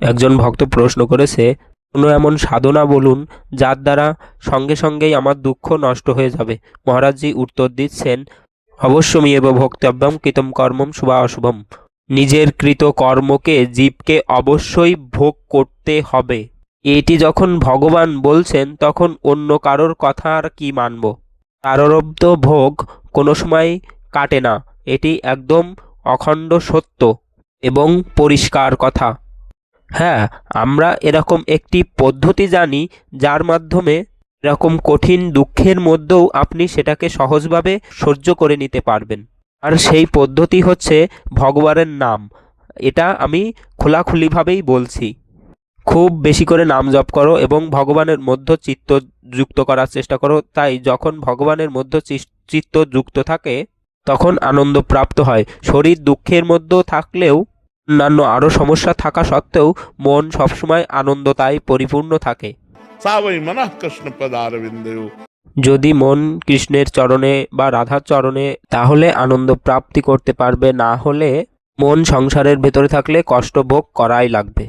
একজন ভক্ত প্রশ্ন করেছে, কোনো এমন সাধনা বলুন যার দ্বারা সঙ্গে সঙ্গেই আমার দুঃখ নষ্ট হয়ে যাবে। মহারাজজি উত্তর দিচ্ছেন অবশ্যমেব ভক্তব্যম কৃতম কর্মম শুভা অশুভম। নিজের কৃত কর্মকে জীবকে অবশ্যই ভোগ করতে হবে। এটি যখন ভগবান বলছেন, তখন অন্য কারোর কথা আর কি মানব? প্রারব্ধ ভোগ কোনো সময় কাটে না। এটি একদম অখণ্ড সত্য এবং পরিষ্কার কথা। হ্যাঁ আমরা এরকম একটি পদ্ধতি জানি যার মাধ্যমে এরকম কঠিন দুঃখের মধ্যেও আপনি সেটাকে সহজভাবে সহ্য করে নিতে পারবেন। আর সেই পদ্ধতি হচ্ছে ভগবানের নাম। এটা আমি খোলাখুলিভাবেই বলছি। খুব বেশি করে নাম জপ করো এবং ভগবানের মধ্য চিত্ত যুক্ত করার চেষ্টা করো। তাই যখন ভগবানের মধ্য চিত্ত যুক্ত থাকে, তখন আনন্দ প্রাপ্ত হয়। শরীর দুঃখের মধ্যেও থাকলেও অন্যান্য আরও সমস্যা থাকা সত্ত্বেও মন সবসময় আনন্দতায় পরিপূর্ণ থাকে। যদি মন কৃষ্ণের চরণে বা রাধার চরণে তাহলে আনন্দ প্রাপ্তি করতে পারবে না হলে মন সংসারের ভেতরে থাকলে কষ্ট ভোগ করাই লাগবে।